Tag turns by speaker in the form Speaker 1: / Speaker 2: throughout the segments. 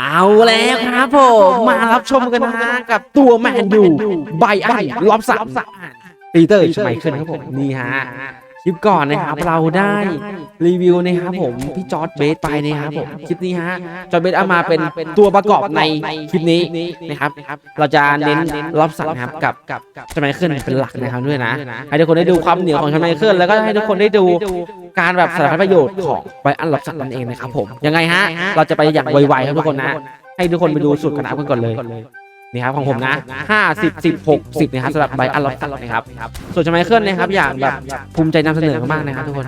Speaker 1: เอาแล้วครับผมมารับชมกันนะกับตัวแมนยูไบอันล็อบสันปีเตอร์ชไมเคิลครับผมนี่ฮะ คลิปก่อนนะครับเราได้รีวิวนะครับผมพี่จอร์ดเบสไปนะครับผมคลิปนี้ฮะจอร์ดเบสเอามาเป็นตัวประกอบในคลิปนี้นะครับเราจะเน้นล็อบสันนะครับกับชไมเคิลเป็นหลักนะครับด้วยนะให้ทุกคนได้ดูความเหนียวของชไมเคิลแล้วก็ให้ทุกคนได้ดูการแบบสารพัดประโยชน์ของไบอันล็อบสันนั่นเองนะครับผมยังไงฮะเราจะไปอย่างไวๆครับทุกคนนะให้ทุกคนไปดูสูตรกระนาบกันก่อนเลย นี่ครับของผมนะ5 10 10 60นะครับสำหรับใบอันล็อกตัดนะครับส่วนชไมเคิลนะครับอย่างแบบภูมิใจนำเสนอมากๆนะครับทุกคน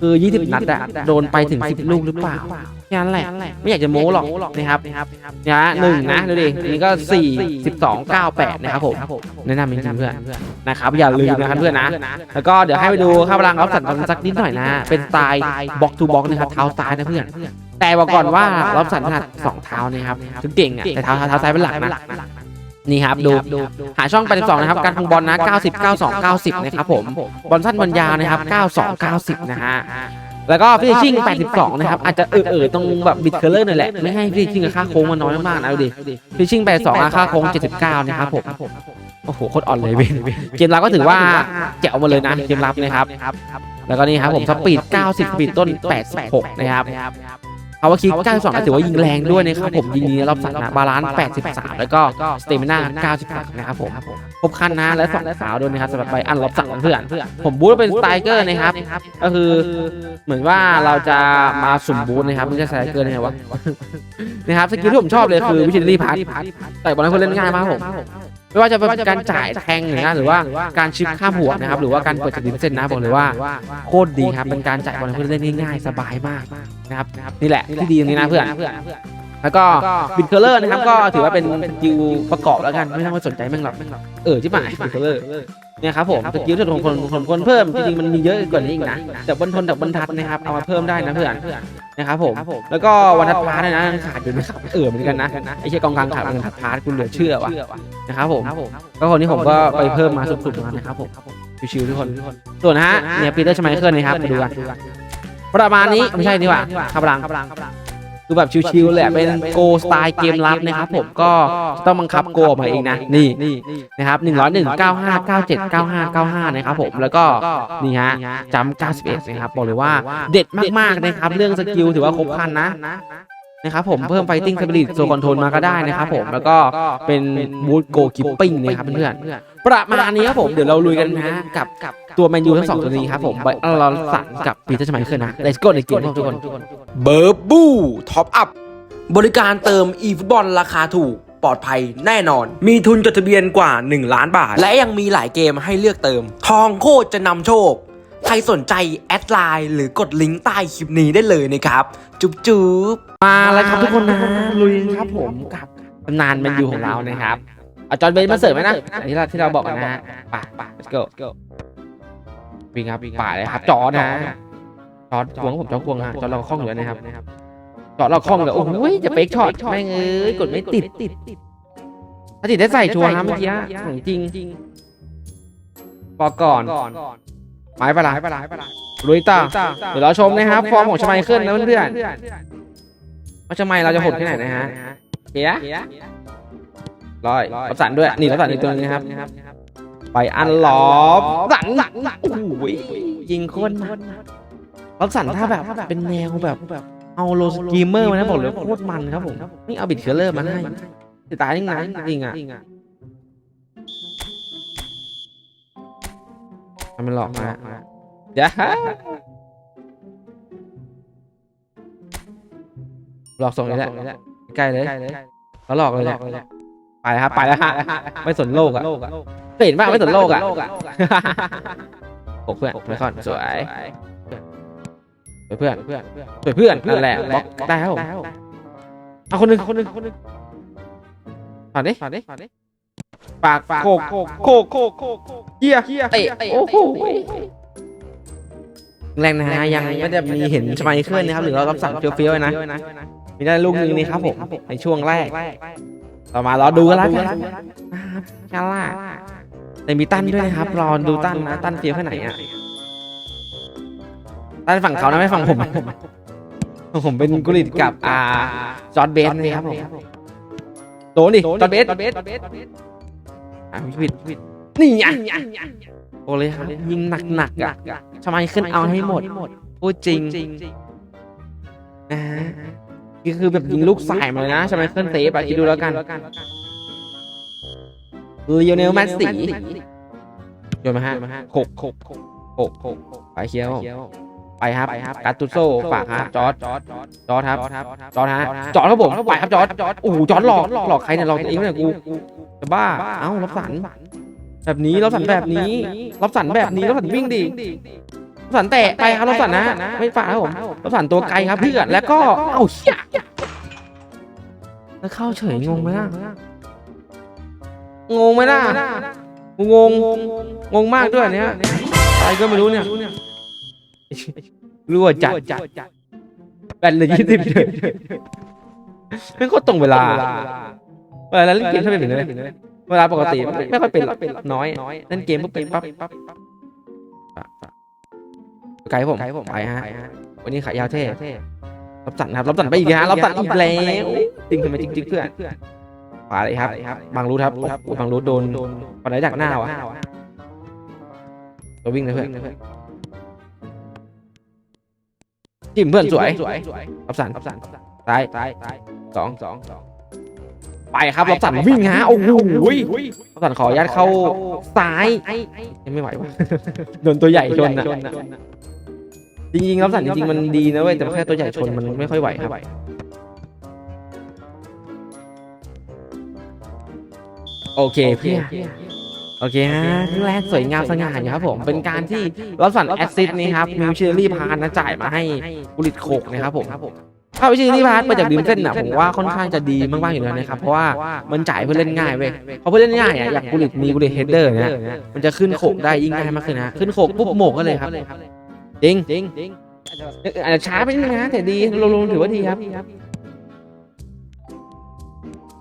Speaker 1: คือ 20 นัดอะโดนไปถึง 10 ลูกหรือเปล่าแค่นั้นแหละ ไม่อยากจะโม้หรอกนะครับนะหนึ่งนะดูดิอันนี้ก็ 4 12 98 นะครับผม แนะนำจริงๆเพื่อนนะครับ อย่าลืมนะครับเพื่อนนะ แล้วก็เดี๋ยวให้ไปดูข้าพลังรับสันสักนิดหน่อยนะ เป็นสไตล์บล็อกทูบล็อกนะครับ เท้าซ้ายนะเพื่อน แต่บอกก่อนว่ารับสันถนัดสองเท้านะครับถึงเก่งอะแต่เท้าเท้าซ้ายเป็นหลักนะนี่ครับดูหาช่อง 82 นะครับ การทงบอลนะ 90 92 90 นะครับผมบอลสั้นบอลยาวนะครับ 92 90 นะฮะแล้วก็ฟิชชิ่ง 82 นะครับ อาจจะเออเออตรงแบบบิดเคอร์เลอร์หน่อยแหละ ไม่ให้ฟิชชิ่งกับค่าโค้งมันน้อยมากๆนะดูดิฟิชชิ่ง 82อะค่าโค้ง 79 นะครับผมโอ้โหโคตรอ่อนเลยเว้ยเกมรับก็ถือว่าแจ๋วมาเลยนะเกมรับนะครับ แล้วก็นี่ครับผมสปีด 90สปีดต้น 86 นะครับ เอาว่าคิก92ก็ถือว่ายิงแรงด้วยนะครับผมยิงนี้รอบสันนะบาลานซ์83 แล้วก็สเตมิน่า93 นะครับผมครบคันนะและสองสาวด้วยนะครับสำหรับใบอันรอบสันเพื่อนผมบูทเป็นสไตรเกอร์นะครับ ก็คือเหมือนว่าเราจะมาสุ่มบูทนะครับไม่ใช่สไตรเกอร์นะวะนะครับสกิลที่ผมชอบเลยคือวิชิตลี่พาร์ทแต่บอลให้คนเล่นง่ายมากครับผมไม่ว่าจะเป็นการจ่ายแทงหรือนะหรือว่าการชิปข้ามหัวนะครับ หรือว่าการเปิดจัดดินเส้นนะบอกเลยว่าโคตรดีครับเป็นการจ่ายบอลเพื่อเล่นง่ายๆสบายมากนะครับนี่แหละที่ดีตรงนี้นะเพื่อน แล้วก็บิดเคอร์เลอร์นะครับก็ถือว่าเป็นสกิลประกอบแล้วกันไม่ต้องไปสนใจแม่งหรอกเออที่หมบิดเคอร์เลอร์เนี่ยครับผมสกิลที่ผมคนคนเพิ่มจริงๆมันมีเยอะกว่านี้อีกนะแต่บนทนแต่บนทัดนะครับเอามาเพิ่มได้นะเพื่อนนะครับผมแล้วก็วันทัดพาร์ทเนี่ยนะขาดอยู่นะครับเออเหมือนกันนะไอ้เชี่ยกองกลางขาดวันทัดพาร์ทคุณเหลือเชื่อว่ะนะครับผมก็คนนี้ผมก็ไปเพิ่มมาสุดๆมานะครับผมชิวๆทุกคนส่วนนะฮะเนี่ยปีเตอร์ชไมเคิลนะครับมาดูกันประมาณนี้ไม่ใช่นี่หว่าขับลัง คือแบบชิวๆแหละเป็นโกสไตล์เกมลับนะครับผมก็ต้องบังคับโกมาเองนะนี่นะครับ1 0 1 9 5 9 7 9 5 9 5นะครับผมแล้วก็นี่ฮะจำ91นะครับบอกเลยว่าเด็ดมากๆนะครับเรื่องสกิลถือว่าครบคันนะนะครับผมเพิ่มไฟติ้งสปิริตโซคอนโทรลมาก็ได้นะครับผมแล้วก็เป็นบูทโกคิปปิ้งนะครับเพื่อนๆประมาณนี้ครับผมเดี๋ยวเราลุยกันนะกับ ตัวแมนยูทั้งสองตัวนี้ครับผมไบอัลลอนสันกับปีเตอร์ชไมเคิลนะ let's go ในเกมครับทุกคน
Speaker 2: เบอร์บูท็อปอัพ
Speaker 1: บริการเติม e ฟุตบอลราคาถูกปลอดภัยแน่นอน
Speaker 2: มีทุนจดทะเบียนกว่า 1 ล้านบาท
Speaker 1: และยังมีหลายเกมให้เลือกเติม ทองโคตรจะนำโชค ใครสนใจแอดไลน์หรือกดลิงก์ใต้คลิปนี้ได้เลยนะครับ จุ๊บจุ๊บมาแล้วครับทุกคนนะลุยครับผมกับตำนานแมนยูของเรานะครับเอาจอห์นเบนมาเสิร์ฟไหมนะอันที่เราที่เราบอกกันนะฮะไป่ะป่ะ let's go วิ่งครับป่าเลยครับจอนะจอควงผมจอควงฮะจอเราคล่องเหลือนะครับจอเราคล่องเหลือโอ้โหจะเป๊กช็อตแม่งเอ้ยกดไม่ติดติดถ้าติดได้ใส่ชัวร์ครับเมื่อกี้ของจริงปอก่อนไม้ปลาไหลลุยต่อเดี๋ยวเราชมนะครับ ฟอร์มของชมัยขึ้นนะเพื่อนๆว่าชมัยเราจะหดที่ไหนนะฮะเฮียร้อยรับสันด้วยนี่รับสันอีกตัวนึงนะครับ ไปอันหลอบสันโอ้โหยิงคนรับสันถ้าแบบเป็นแนวแบบเอาโลสกีมเมอร์มานะบอกเลยโคตรมันครับผมนี่เอาบิดเคอร์เลอร์มาให้สไตล์จริงนะจริงอะทำมันหลอกมาเดี๋ยวหลอกส่งนี่แหละใกล้เลยแล้วหลอกเลยแหละไปแล้วครับไปแล้วฮะไม่สนโลกอะ เคยเห็นป่ะไม่สนโลกอะโอ้เพื่อนไม่ค่อนสวยสวยเพื่อนสวยเพื่อนนั่นแหละบล็อกได้ครับผมเอาคนหนึ่งคนหนึ่งคนหนึ่งผ่านดิผ่านดิปากโคกโคกโคกโคกโคกเฮียเตะโอ้โหแรงนะฮะยังไม่ได้มีเห็นสมัยเคลื่อนนะครับหรือเรารับสั่งเฟี้ยวๆนะมีได้ลูกหนึ่งนี่ครับผมในช่วงแรก ต่อมารอดูกันแล้วกันนะครับกันล่ะ แต่มีตั้นด้วยนะครับ รอดูตั้นนะ ตั้นเฟี้ยวแค่ไหนอะ ตั้นฝั่งเขานะไม่ฝั่งผม ผมเป็นกุลิตกับอ่าจอร์ดเบสนะครับผมโดนดิจอร์ดเบสอะผิดผิดนี่ไงโอ้เลยครับยิงหนักๆอะทำไมขึ้นเอาให้หมดพูดจริงนะฮะนี่คือแบบยิงลูกใส่มาเลยนะใช่ไหมเคลื่อนเซฟอะคิดดูแล้วกันเลโอเนลแมสซี่โยนมาฮะหกหกหกหกไปเคี้ยวไปครับการตุโซ่ฝากฮะจอร์ดจอร์ดจอร์ดครับจอร์ดฮะจอร์ดครับผมไปครับจอร์ดโอ้โหจอร์ดหลอกหลอกใครเนี่ยหลอกตัวเองเนี่ยกูจะบ้าเอ้ารับสันแบบนี้รับสันแบบนี้รับสันแบบนี้รับสันวิ่งดิรับสันแตะไปครับรับสันนะไม่ฝากครับผมรับสันตัวไกลครับเพื่อนแล้วก็เอ้าเฮียแล้วเข้าเฉยงงไหมล่ะ งงไหมล่ะกูงงงงมากด้วยเนี่ยอะไรก็ไม่รู้เนี่ยรั่วจัดแบนเลยยี่สิบเลยไม่ก็ตรงเวลาเวลาเล่นเกมชอบเป็นแบบนี้เลยเวลาปกติไม่ค่อยเป็นหรอกน้อยเล่นเกมปุ๊บเป็นปั๊บไกด์ผมไปฮะวันนี้ขายยาวเท่รับสันครับรับสันไปอีกฮะรับสันอีกแล้วจริงทำไมจริงจริงเพื่อน ขวาเลยครับ บางรูทครับโอ้บางรูทโดนปันไหนจากหน้าวะตัววิ่งเลยเพื่อนจิ้มเพื่อนสวยรับสันซ้ายสองไปครับรับสันวิ่งฮะโอ้โหรับสันขออนุญาตเข้าซ้ายยังไม่ไหววะโดนตัวใหญ่ชนอะจริงๆรับสันจริงๆมันดีนะเว้ยแต่แค่ตัวใหญ่ชนมันไม่ค่อยไหวครับ โอเคเพี่โอเคฮะครึ่งแรกสวยงามสง่าอยู่ครับผม เป็นการที่รับสันแอสซิสต์นี่ครับมิวเชอรี่พานนะจ่ายมาให้บุริตโคกนะครับผมถ้าวิชีรี่พานมาจากดิมเส้นน่ะผมว่าค่อนข้างจะดีมากๆอยู่แล้วนะครับเพราะว่ามันจ่ายเพื่อเล่นง่ายเว้ยเพราะเพื่อเล่นง่ายอะอย่างบุริตมีบุริตเฮดเดอร์เนี่ยมันจะขึ้นโขกได้ยิ่งง่ายมากขึ้นนะขึ้นโขกปุ๊บโหมกก็เลยครับจริงจริงอาจจะช้าไปนิดนึงนะแต่ดีรวมๆถือว่าดีครับ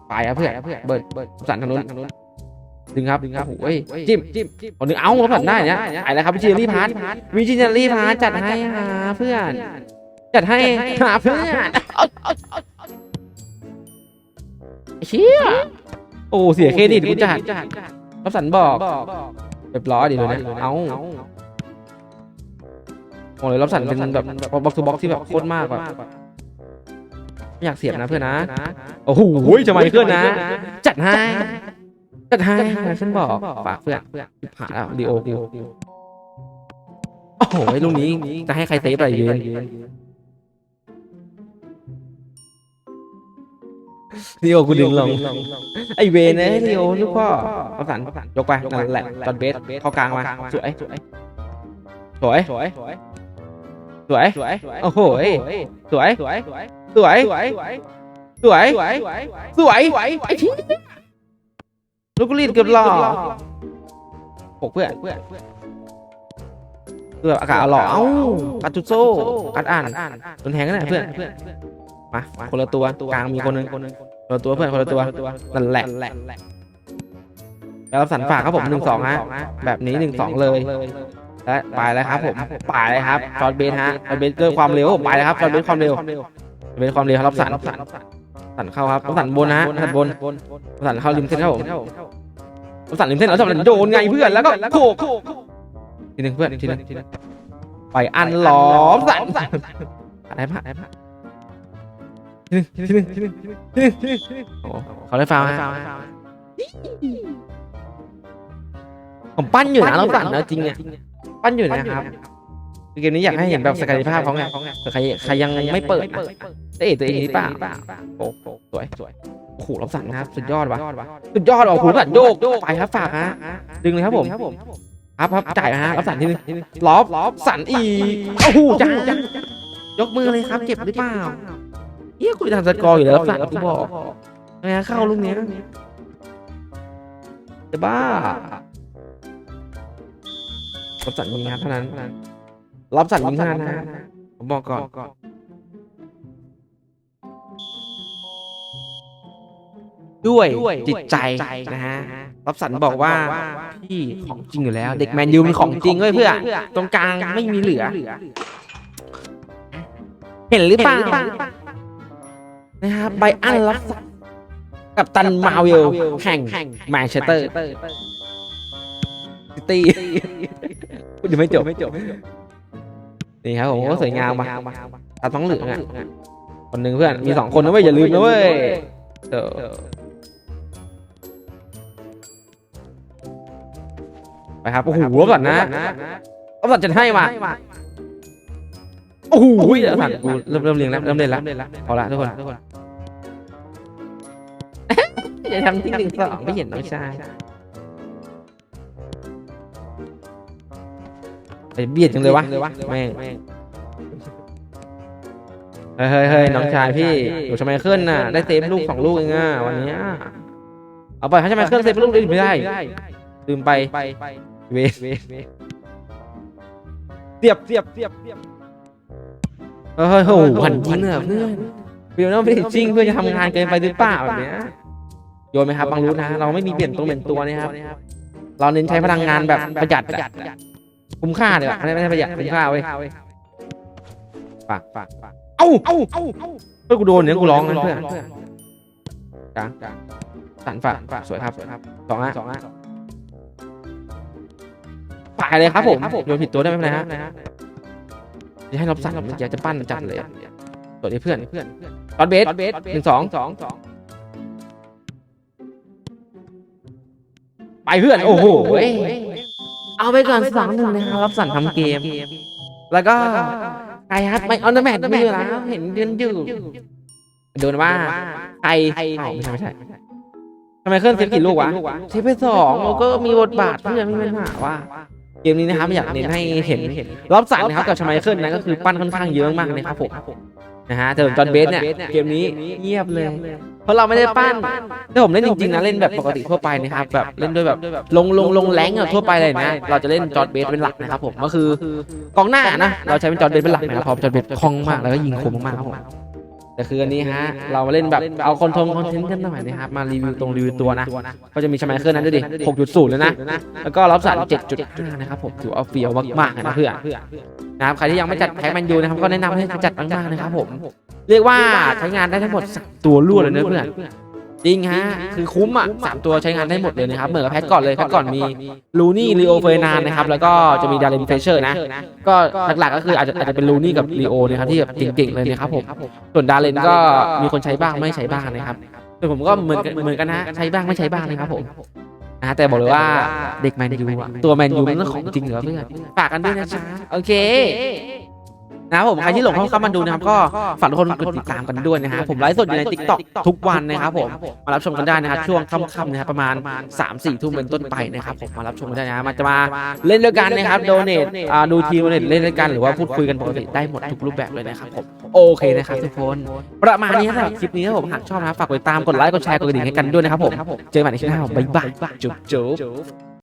Speaker 1: ไปครับเพื่อนเบิร์ดเบิร์ดสั่นทางนู้นดึงครับดึงครับโอ้ยจิ้มจิ้มเอาดึงเอาเราสั่นได้เนี่ยไอ้แล้วครับวิจิลี่พาร์ทวิจิลี่พาร์ทจัดให้หาเพื่อน จัดให้หาเพื่อนเชี่ยโอ้เสียเครดิตกูจัดรับสันบอกเรียบร้อยดีเลยนะเอาโอ้เลยรับสันเป็นแบบบ็อกซ์ทูบ็อกที่แบบโคตรมากอะ ไม่อยากเสียบนะเพื่อนนะ โอ้โหจะมาเคลื่อนนะ จัดให้ จัดให้ฉันบอกฝากเพื่อนชิบหายแล้วดีโอกูโอ้โหลูกนี้จะให้ใครเซฟอะไรยืนดีโอกูดึงลงไอเวนนะดีโอลูกพ่อรับสันยกไปนั่นแหละจอนเบสเข้ากลางมาสวยสวยสวย สวย สวย โอ้โหยสวย สวย สวย สวย สวย สวยไอ้ที่ลูกลีดเกือบหล่อหกเพื่อนเกือบอากาศหล่อเอ้ากัดจุโซ่กัดอ่านโดนแทงกันนะเพื่อนมาคนละตัวกลางมีคนนึงคนละตัวเพื่อนคนละตัวนั่นแหละแล้วรับสันฝากครับผมหนึ่งสองฮะแบบนี้หนึ่งสองเลย และไปแล้วครับผมไปเลยครับจอร์ดเบนฮะจอร์ดเบนด้วยความเร็วไปเลยครับจอร์ดเบนความเร็วเบนความเร็วครับรับสันสันเข้าครับรับสันบนนะฮะสันบนรับสันเข้าริมเส้นครับผมรับสันริมเส้นแล้วสันโดนไงเพื่อนแล้วก็โขกทีหนึ่งเพื่อนทีหนึ่งไปอันล้อมสันอะไรผ่านอะไรผ่านทีหนึ่งทีหนึ่งทีหนึ่งทีหนึ่งทีหนึ่งโอ้เขาได้ฟาวฮะผมปั้นอยู่นะรับสันนะจริงเนี่ย ปั้นอยู่นะครับคือเกมนี้อยากให้เห็นแบบศักยภาพเขาไงแต่ใครใครยังไม่เปิดนะเอ๊ะตัวเองนี่ป่ะโอ้โหสวยสวยโอ้โหรับสั่งนะครับสุดยอดวะสุดยอดว่ะโอ้โหรับสั่งโยกไปครับฝากฮะดึงเลยครับผมครับครับจ่ายฮะรับสั่งทีนึงล็อบสั่นอีโอ้โหจ้ายกมือเลยครับเจ็บหรือเปล่าเฮียคุยทางสกอร์อยู่แล้วรับสั่งกูบอกไงเข้าลูกเนี้ยจะบ้า รับสันยิงครับเท่านั้น รับสันยิงเท่านั้นนะผมบอกก่อน ด้วยจิตใจนะฮะ รับสันบอกว่าพี่ของจริงอยู่แล้ว เด็กแมนยูมันของจริงเว้ยเพื่อนตรงกลางไม่มีเหลือ เห็นหรือเปล่านะครับไบอันรับสัตว์กับตันมาเวลแห่งแมนเชสเตอร์ซิตี้พูด ยังไม่จบไม่จบนี่ครับผมก็สวยงามมาตาต้องเหลืองอะคนหนึ่งเพื่อนมีสองคนนะเว้ยอย่าลืมนะเว้ยเออไปครับโอ้โหรบก่อนนะรบก่อนจะให้มาโอ้โหเดี๋ยวสั่นกูเริ่มเริ่มเรียงแล้วเริ่มเล่นแล้วเอาละทุกคนอย่าทำที่หนึ่งสองไม่เห็นน้องชาย ไปเบียดจังเลยวะแม่งเฮ้ยเฮ้ยเฮ้ยน้องชายพี่อยู่ทำไมขึ้นน่ะ ได้เซฟลูกสองลูกเองอะวันเนี้ยเอาไปให้ทำไมขึ้นเซฟลูกอื่นไม่ได้ลืมไปเวเวเสียบเสียบเสียบเสียบเฮ้ยโหหันยิงเนี่ยเพื่อนเดี๋ยวนะไม่ได้จริงเพื่อนจะทำงานเกินไปหรือเปล่าแบบเนี้ยโยนไหมครับบางรู้นะ เราไม่มีเปลี่ยนตัวเป็นตัวนะครับ เราเน้นใช้พลังงานแบบประหยัดอะ คุ้มค่าเลยว่ะไม่ได้ประหยัดคุ้มค่าเว้ยฝากฝากฝากเอ้าเอ้าเอ้าเพื่อนกูโดนเนี่ยกูร้องนะเพื่อนกลางกลางสันฝากฝากสวยครับสวยครับสองอะสองอะฝากเลยครับผมโยนผิดตัวได้ไม่เป็นไรฮะจะให้รับสั่งมันจะจะปั้นจัดเลยอะตัวนี้เพื่อนเพื่อนตอนเบสหนึ่งสองสองไปเพื่อน โอ้โห เอาไปก่อนสองหนึ่งนะครับรับสั่งทำเกม แล้วก็ใครฮัทไม่เอาน้ำแมทไม่อยู่แล้วเห็นเดินอยู่โดนว่าใครอ๋อไม่ใช่ไม่ใช่ทำไมเครื่องเซฟกี่ลูกวะเซฟไปสองแล้วก็มีบทบาทเพื่อนไม่เป็นปัญหาว่าเกมนี้นะครับอยากเน้นให้เห็นรอบสันนะครับกับชไมเคิลนะก็คือปั้นค่อนข้างเยอะมากนะครับผม นะฮะแต่จอห์นเบสเนี่ยเกมนี้เงียบเลย เพราะเราไม่ได้ปั้นถ้าผมเล่นจริงๆนะเล่นแบบปกติทั่วไปนะครับแบบเล่นด้วยแบบลงลงลงแรงอะทั่วไปเลยนะ เราจะเล่นจอร์นเบสเป็นหลักนะครับผมก็คือกองหน้านะเราใช้เป็นจอร์นเบสเป็นหลักนะครับเพราะจอร์นเบสคล่องมากแล้วก็ยิงคมมากๆครับผม แต่คืออันนี้ฮะ เรามาเล่นแบบเอาคอนโทรลคอนเทนต์กันหน่อยนะครับ มารีวิวตรงรีวิวตัวนะ ก็จะมีชไมเคิลนั้นด้วยดิ 6.0เลยนะ แล้วก็รับสัน7.5 นะครับผม ถือว่าเฟี้ยวมากๆนะเพื่อนนะครับใครที่ยังไม่จัดแพ็กแมนยูนะครับ ก็แนะนำให้จัดมากๆนะครับผม เรียกว่าใช้งานได้ทั้งหมดสามตัวรวดเลยนะเพื่อน จริงฮะ คือคุ้มอะสามตัวใช้งานได้หมดเลยนะครับ เหมือนกับแพ็กก่อนเลยแพ็กก่อนมีลูนี่ลีโอเฟรนานนะครับ แล้วก็จะมีดารินเฟเชอร์นะ ก็หลักๆก็คืออาจจะอาจจะเป็นลูนี่กับลีโอนะครับที่แบบเก่งๆเลยนะครับผม ส่วนดารินก็มีคนใช้บ้างไม่ใช้บ้างนะครับส่วนผมก็เหมือนกันเหมือนกันนะ ใช้บ้างไม่ใช้บ้างนะครับผมนะแต่บอกเลยว่าเด็กแมนยูอะตัวแมนยูมันของจริงเหรอเพื่อนฝากกันด้วยนะจ๊ะโอเค นะครับผมใครที่หลงเข้าเข้ามาดูนะครับก็ฝากทุกคนกดติดตามกันด้วยนะฮะผมไลฟ์สดอยู่ใน t ิ k t o k ทุกวันนะครับผมมารับชมกันได้นะครับช่วงค่ำๆนะครับประมาณ3 4ทุ่มเป็นต้นไปนะครับผมมารับชมกันได้นะมันจะมาเล่นด้วยกันนะครับโดเนทอ่าดูทีมโดเนทเล่นด้วยกันหรือว่าพูดคุยกันปกติได้หมดทุกรูปแบบเลยนะครับผมโอเคนะครับทุกคนประมาณนี้สำหรับคลิปนี้ครับผมหากชอบนะครับฝากกดติดตามกดไลค์กดแชร์กดกระดิ่งให้กันด้วยนะครับผมเจอกันใหม่ในคลิปหน้าบ๊ายบายจุ๊บจุ๊บ